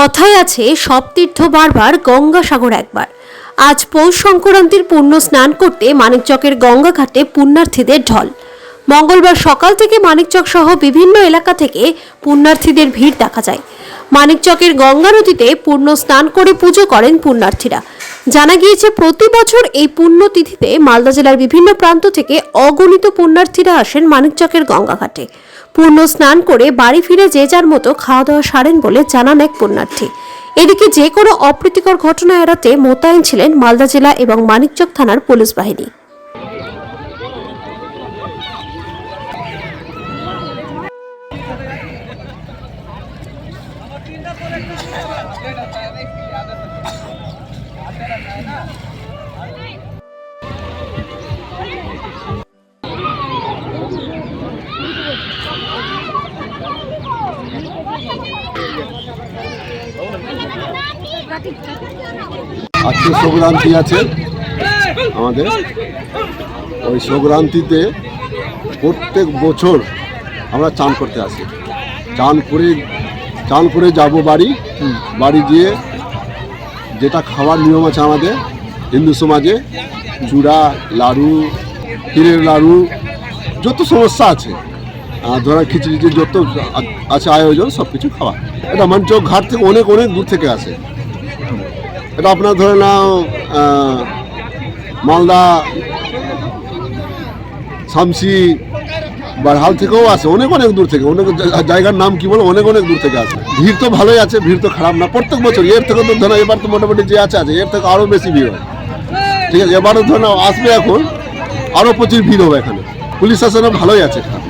কথায় আছে, সব তীর্থ বারবার গঙ্গাসাগর একবার। আজ পৌষ সংক্রান্তির পুণ্য স্নান করতে মানিকচকের গঙ্গা ঘাটে পুণ্যার্থীদের ঢল। মঙ্গলবার সকাল থেকে মানিকচক সহ বিভিন্ন এলাকা থেকে পুণ্যার্থীদের ভিড় দেখা যায়। মানিকচকের গঙ্গা নদীতে পূর্ণ স্নান করে পুজো করেন পুণ্যার্থীরা। জানা গিয়েছে, প্রতি বছর এই পুণ্যতিথিতে মালদা জেলার বিভিন্ন প্রান্ত থেকে অগণিত পুণ্যার্থীরা আসেন মানিকচকের গঙ্গাঘাটে। পূর্ণ স্নান করে বাড়ি ফিরে যে যার মতো খাওয়া দাওয়া সারেন বলে জানান এক পুণ্যার্থী এদিকে যে কোনো অপ্রীতিকর ঘটনা এড়াতে মোতায়েন ছিলেন মালদা জেলা এবং মানিকচক থানার পুলিশ বাহিনী। আজকে সংক্রান্তি আছে আমাদের। ওই সংক্রান্তিতে প্রত্যেক বছর আমরা চান করতে আসি। চান করে চান করে যাব বাড়ি। বাড়ি গিয়ে যেটা খাওয়ার নিয়ম আছে আমাদের, হিন্দু সমাজে, চূড়া, লাড়ু, ক্ষীরের লাড়ু, যত সমস্যা আছে আর ধরা খিচড়ি যত আছে আয়োজন সব কিছু খাওয়া। এটা মঞ্চক ঘাট থেকে অনেক অনেক দূর থেকে আসে। এটা আপনার ধরে নাও মালদা, শামসি, বারহাল থেকেও আসে, অনেক অনেক দূর থেকে। অনেক জায়গার নাম কি বলে অনেক অনেক দূর থেকে আসে। ভিড় তো ভালোই আছে, ভিড় তো খারাপ না। প্রত্যেক বছর এর থেকে তো ধরো, এবার তো মোটামুটি যে আছে আছে, এর থেকে আরও বেশি ভিড় হয়। ঠিক আছে, এবারও ধরো আসবে এখন। আরও প্রচুর ভিড় হবে এখানে। পুলিশ শাসনও ভালোই আছে এখানে।